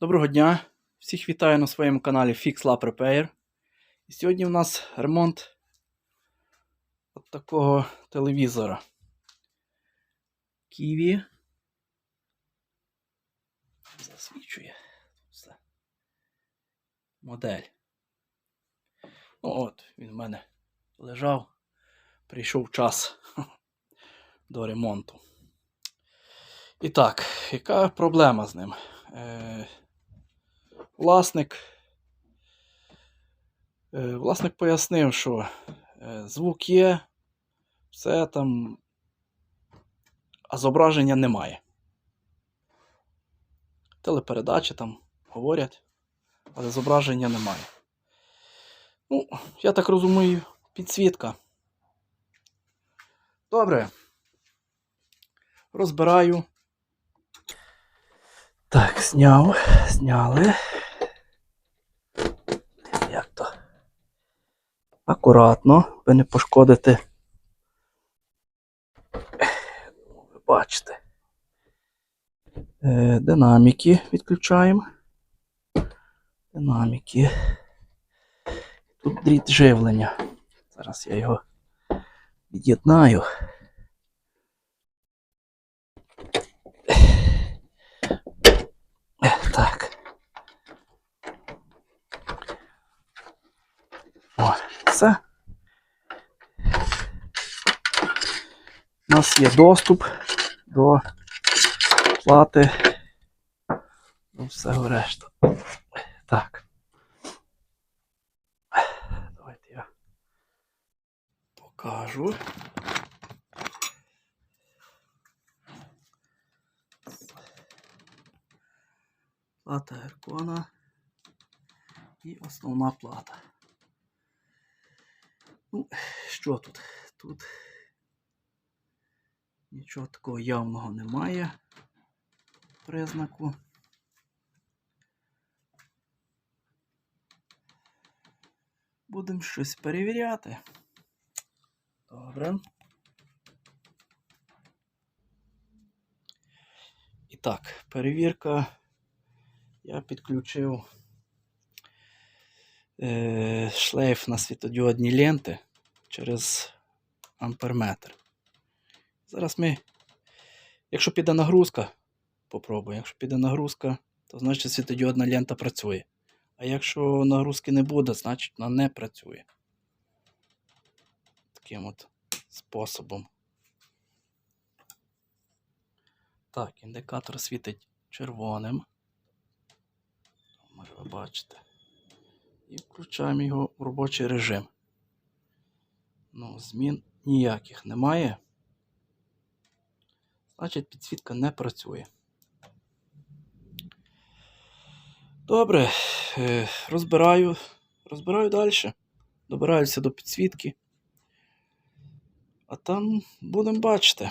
Доброго дня! Всіх вітаю на своєму каналі Fix Lab Repair. І сьогодні у нас ремонт от такого телевізора. Kiwi. Засвічує все. Модель. Ну от, він в мене лежав. Прийшов час до ремонту. І так, яка проблема з ним? Власник, е, власник пояснив, що е, звук є, все там, а зображення немає. Телепередачі там говорять, але зображення немає. Ну, я так розумію, підсвітка. Добре. Розбираю. Так, зняв, зняли. Як то? Акуратно, ви не пошкодите. Ви бачите. Е, динаміки відключаємо. Динаміки. Тут дріт живлення. Зараз я його від'єднаю. Е, Так. О, все. У нас є доступ до плати. Ну, всього решта. Так. Давайте я покажу. Плата Геркона і основна плата. Ну, що тут? Тут нічого такого явного немає признаку. Будемо щось перевіряти. Добре. І так, перевірка. Я підключив е, шлейф на світодіодні ленти через амперметр. Зараз ми, якщо піде нагрузка, попробуємо. Якщо піде нагрузка, то значить світодіодна лента працює. А якщо нагрузки не буде, значить вона не працює. Таким от способом. Так, індикатор світить червоним. Може ви бачите. І включаємо його в робочий режим. Ну, змін ніяких немає. Значить, підсвітка не працює. Добре, е, розбираю, розбираю далі. Добираюся до підсвітки. А там будемо бачити.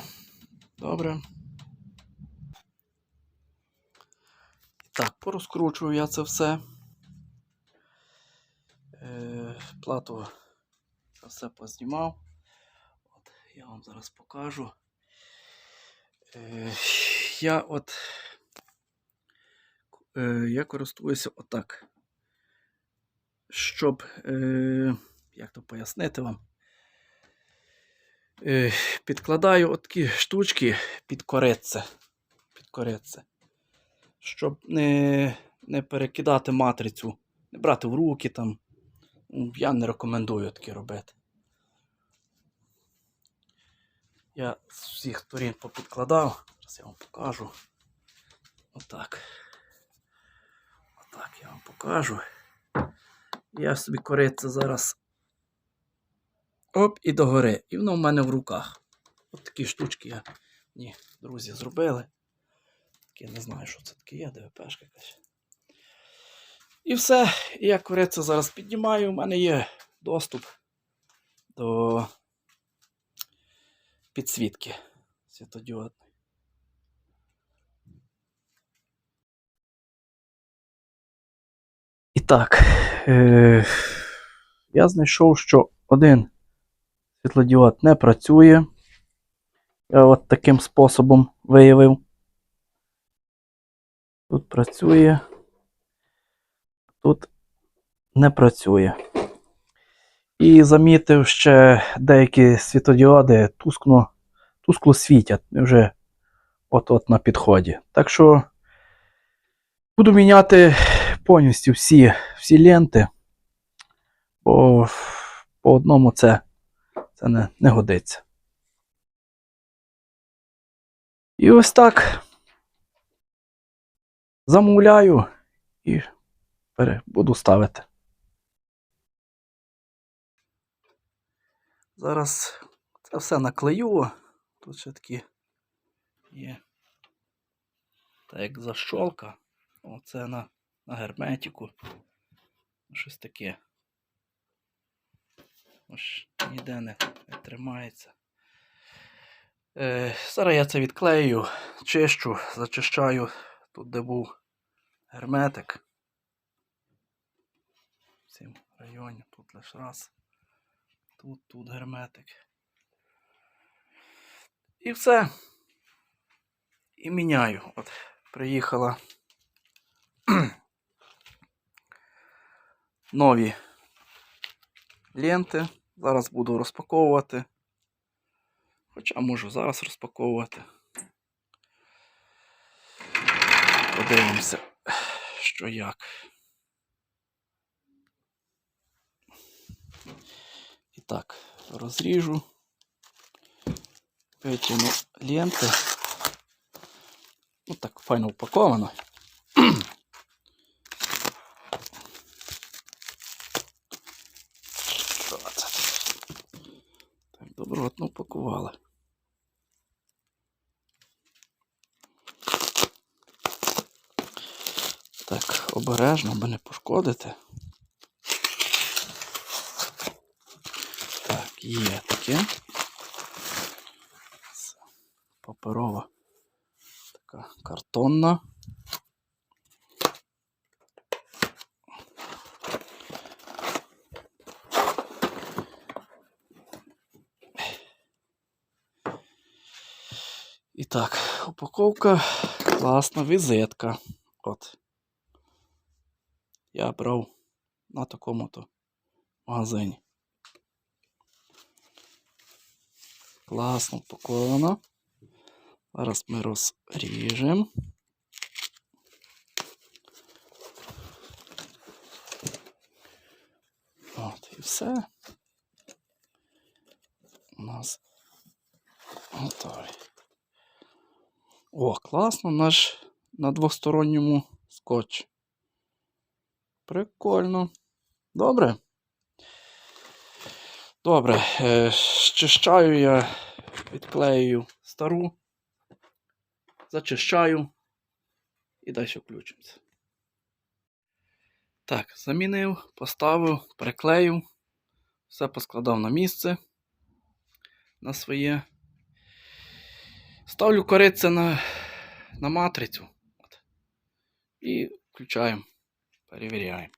Добре. Так, порозкручую я це все. Е, плату це все познімав. От, я вам зараз покажу. Е, я от е, я користуюся отак. Щоб, е, як то пояснити вам, е, підкладаю от такі штучки під корицце. Під корицце щоб не, не перекидати матрицю, не брати в руки там. Я не рекомендую таке робити. Я з всіх сторін попідкладав. Зараз я вам покажу. Отак. Отак я вам покажу. Я собі кориця зараз. Оп, і догори. І воно в мене в руках. От такі штучки я, ні, друзі, зробили. Я не знаю, що це таке є, ДВПшка якась. І все. І я корицю зараз піднімаю. У мене є доступ до підсвітки світодіодної. І так, е- я знайшов, що один світлодіод не працює. Я от таким способом виявив. Тут працює. Тут не працює. І замітив ще деякі світодіоди тускно, тускло світять вже от-от на підході. Так що буду міняти повністю всі, всі ленти, бо по одному це, це не, не годиться. І ось так замовляю і буду ставити. Зараз це все наклею. Тут ще такі є. Так як защолка. Оце на, на герметику. Щось таке. Ось ніде не, не тримається. Е, зараз я це відклею, чищу, зачищаю тут, де був герметик. Цьому районі тут лише раз. Тут, тут герметик. І все. І міняю. От приїхала нові ленти. Зараз буду розпаковувати. Хоча можу зараз розпаковувати. Подивимося, що як. Так, розріжу. Витягну ленти. Ну так, файно упаковано. Так, добротно упакували. Так, обережно, аби не пошкодити. Так, є таке. Паперова. Така картонна. І так, упаковка, класна візитка. От. Я брав на такому-то магазині. Класно упаковано. Зараз ми розріжемо. От, і все. У нас готовий. О, класно наш на двосторонньому скотчі. Прикольно. Добре. Добре. Е, щищаю я, відклею стару, зачищаю і далі включимося. Так, замінив, поставив, приклеїв, все поскладав на місце на своє. Ставлю кориця на, на матрицю. От. І включаємо. Перевіряємо.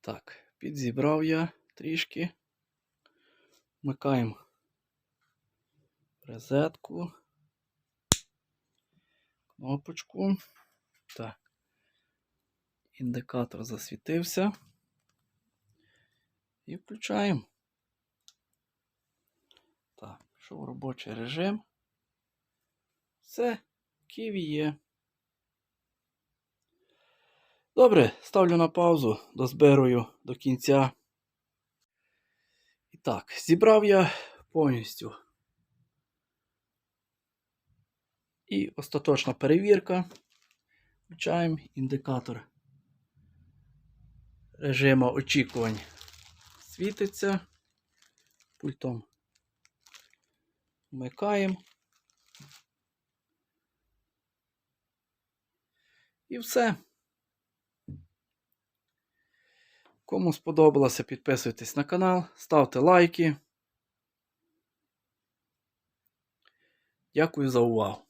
Так, підзібрав я трішки. Вмикаємо розетку. Кнопочку. Так. Індикатор засвітився. І включаємо. Так, пішов робочий режим. Все, ківі є. Добре, ставлю на паузу, дозбирую до кінця. І так, зібрав я повністю. І остаточна перевірка. Включаємо індикатор режиму очікувань. Світиться. Пультом вмикаємо. І все. Кому сподобалося, підписуйтесь на канал, ставте лайки. Дякую за увагу.